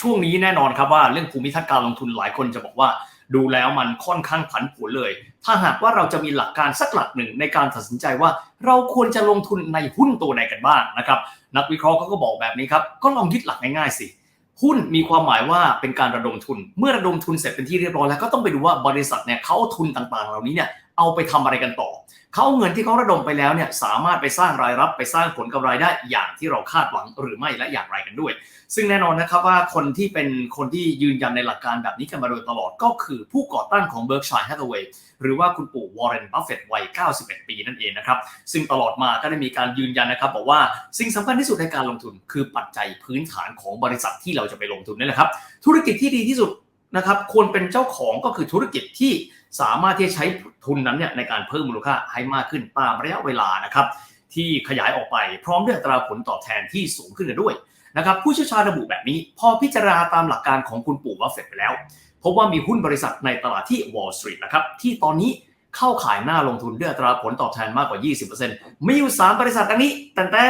ช่วงนี้แน่นอนครับว่าเรื่องภูมิทัศน์การลงทุนหลายคนจะบอกว่า ดูแล้วมันค่อนข้างผันผวนเลย ถ้าหากว่าเราจะมีหลักการสักหลักหนึ่งในการตัดสินใจว่า เราควรจะลงทุนในหุ้นตัวไหนกันบ้างนะครับ นักวิเคราะห์เขาก็บอกแบบนี้ครับ ก็ลองยึดหลักง่ายๆสิหุ้นมีความหมายว่าเป็นการระดมทุน เมื่อระดมทุนเสร็จเป็นที่เรียบร้อยแล้วก็ต้องไปดูว่าบริษัทเนี่ยเขาเอาทุนต่างๆ เหล่านี้เนี่ยเอาไปทำอะไรกันต่อ เขาเงินที่เขาระดมไปแล้วเนี่ยสามารถไปสร้างรายรับไปสร้างผลกำไรได้อย่างที่เราคาดหวังหรือไม่และอย่างไรกันด้วย ซึ่งแน่นอนนะครับว่าคนที่เป็นคนที่ยืนยันในหลักการแบบนี้กันมาโดยตลอดก็คือผู้ก่อตั้งของ Berkshire Hathaway หรือว่าคุณปู่วอร์เรนบัฟเฟตต์วัย 91 ปีนั่นเองนะครับ ซึ่งตลอดมาก็ได้มีการยืนยันนะครับบอกว่าสิ่งสำคัญที่สุดในการลงทุน คือปัจจัยพื้นฐานของบริษัทที่เราจะไปลงทุนนี่แหละครับ ธุรกิจที่ดีที่สุด นะครับควรเป็นเจ้าของก็คือธุรกิจที่สามารถที่จะใช้ทุนนั้นเนี่ยในการเพิ่มมูลค่าให้มากขึ้นตามระยะเวลานะครับที่ขยายออกไปพร้อมด้วยอัตราผลตอบแทนที่สูงขึ้นด้วยนะครับผู้เชี่ยวชาญระบุแบบนี้ พอพิจารณาตามหลักการของคุณปู่บัฟเฟตต์ไปแล้ว พบว่ามีหุ้นบริษัทในตลาดที่ Wall Street นะครับที่ตอนนี้เข้าขายหน้าลงทุนด้วยอัตราผลตอบแทนมากกว่า 20%มีอยู่ 3 บริษัทดังนี้แต่แต่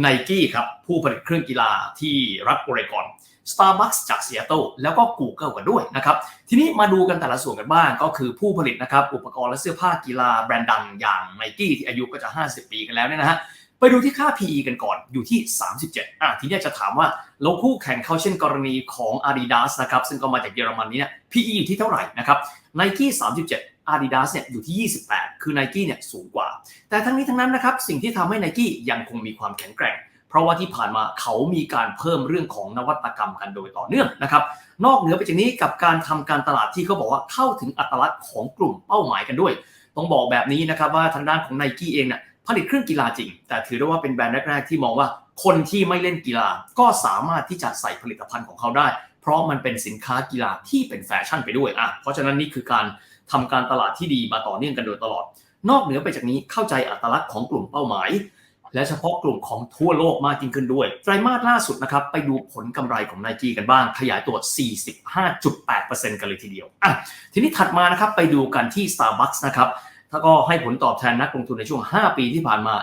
ไนกี้ครับผู้ผลิตเครื่องกีฬาที่รัฐโอเรกอน Starbucks จากซีแอตเทิลแล้วก็ Google กันด้วยนะครับทีนี้มาดูกันแต่ละส่วนกันบ้างก็คือผู้ผลิตนะครับอุปกรณ์และเสื้อผ้ากีฬาแบรนด์ดังอย่างไนกี้ที่อายุก็จะ 50 ปีกันแล้วเนี่ยนะฮะ ไปดูที่ค่า PE กันก่อนอยู่ที่ 37อะทีนี้จะถามว่าแล้วคู่แข่งเขาเช่นกรณีของ Adidas นะครับซึ่งก็มาจากเยอรมันนี้เนี่ย PE อยู่ที่เท่าไหร่นะครับ Nike 37 Adidas เนี่ยอยู่ที่ 28 คือ Nike เนี่ยสูงกว่า แต่ทั้งนี้ทั้งนั้นนะครับสิ่งที่ทำให้ Nike ยังคงมีความแข็งแกร่ง เพราะว่าที่ผ่านมาเขามีการเพิ่มเรื่องของนวัตกรรมกันโดยต่อเนื่องนะครับนอกเหนือไปจากนี้กับการทำการตลาดที่เขาบอกว่าเข้าถึงอัตลักษณ์ของกลุ่มเป้าหมายกันด้วย ต้องบอกแบบนี้นะครับว่าทางด้านของ Nike เองเนี่ย ผลิตเครื่องกีฬาจริง แต่ถือได้ว่าเป็นแบรนด์แรกๆที่มองว่า คนที่ไม่เล่นกีฬาก็สามารถที่จะใส่ผลิตภัณฑ์ของเขาได้ เพราะมันเป็นสินค้ากีฬาที่เป็นแฟชั่นไปด้วยอะเพราะฉะนั้นนี่คือการทำการตลาดที่ดีมาต่อเนื่องกันโดยตลอด นอกเหนือไปจากนี้เข้าใจอัตลักษณ์ของกลุ่มเป้าหมาย และเฉพาะกลุ่มของทั่วโลกมากยิ่งขึ้นด้วยไตรมาสล่าสุดนะครับไปดูผลกำไรของ n นกี้กันบ้าง ขยายตัว 45.8%กันเลยทีเดียวอะทีนี้ถัดมานะครับไปดูกันที่ Starbucks นะครับ ถ้าก็ให้ผลตอบแทนนักลงทุนในช่วง 5 ปีที่ผ่านมา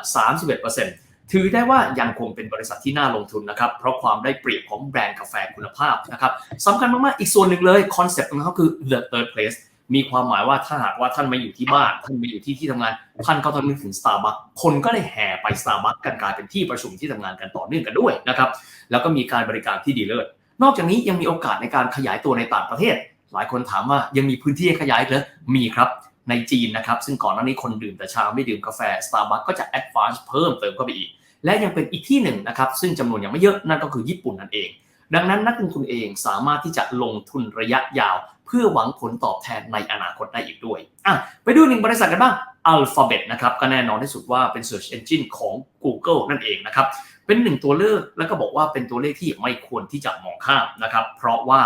31%ถือได้ว่ายังคงเป็นบริษัทที่น่าลงทุนนะครับ เพราะความได้เปรียบของแบรนด์กาแฟคุณภาพนะครับสำคัญมาก ๆ อีกส่วนหนึ่งเลยคอนเซ็ปต์ของเขาคือ the third place มีความหมายว่าถ้าหากว่าท่านมาอยู่ที่บ้าน ท่านมาอยู่ที่ที่ทำงาน ท่านก็ต้องนึกถึง Starbucks คนก็เลยแห่ไป Starbucks กันกลายเป็นที่ประชุมที่ทำงานกันต่อเนื่องกันด้วยนะครับแล้วก็มีการบริการที่ดีเลิศนอกจากนี้ยังมีโอกาสในการขยายตัวในต่างประเทศ หลายคนถามว่ายังมีพื้นที่ขยายเหรือมีครับ ในจีนนะครับ ซึ่งก่อนหน้านี้คนดื่มแต่ชาไม่ดื่มกาแฟ Starbucks ก็จะ advance เพิ่มเติมเข้าไปอีก และยังเป็นอีกที่หนึ่งนะครับ ซึ่งจำนวนยังไม่เยอะนั่นก็คือญี่ปุ่นนั่นเอง ดังนั้นนักลงทุนเองสามารถที่จะลงทุนระยะยาว เพื่อหวังผลตอบแทนในอนาคตได้อีกด้วยอะไปดูหนึ่งบริษัทกันบ้าง Alphabet นะครับก็แน่นอนที่สุดว่าเป็น Search Engine ของ Google นั่นเองนะครับเป็นหนึ่งตัวเลือกแล้วก็บอกว่าเป็นตัวเลขที่ไม่ควรที่จะมองข้ามนะครับเพราะว่า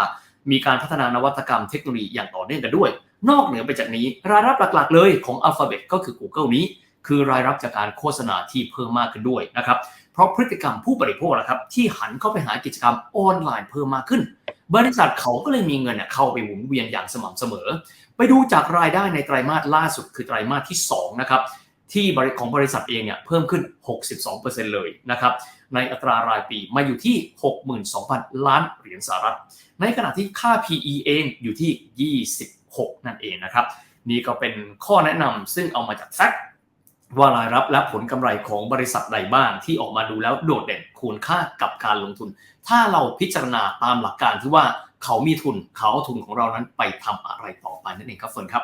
มีการพัฒนานวัตกรรมเทคโนโลยีอย่างต่อเนื่องกันด้วย นอกเหนือไปจากนี้รายรับหลักๆเลยของ Alphabet ก็คือ Google นี้ คือรายรับจากการโฆษณาที่เพิ่มมากขึ้นด้วยนะครับเพราะพฤติกรรมผู้บริโภคนะครับที่หันเข้าไปหากิจกรรมออนไลน์เพิ่มมากขึ้น บริษัทเขาก็เลยมีเงินเข้าไปหมุนเวียนอย่างสม่ำเสมอ ไปดูจากรายได้ในไตรมาสล่าสุดคือไตรมาสที่2นะครับ ที่บริของบริษัทเองเนี่ยเพิ่มขึ้น 62%เลยนะครับในอัตรารายปีมาอยู่ที่ 62,000 ล้านเหรียญสหรัฐ ในขณะที่ค่า PE เองอยู่ที่ 26 นั่นเองนะครับ นี่ก็เป็นข้อแนะนำซึ่งเอามาจากแฟกว่ารายรับและผลกำไรของบริษัทใดบ้างที่ออกมาดูแล้วโดดเด่นคูณค่ากับการลงทุน ถ้าเราพิจารณาตามหลักการที่ว่าเขามีทุนเขาเอาทุนของเรานั้นไปทำอะไรต่อไปนั่นเองครับเฟิร์นครับ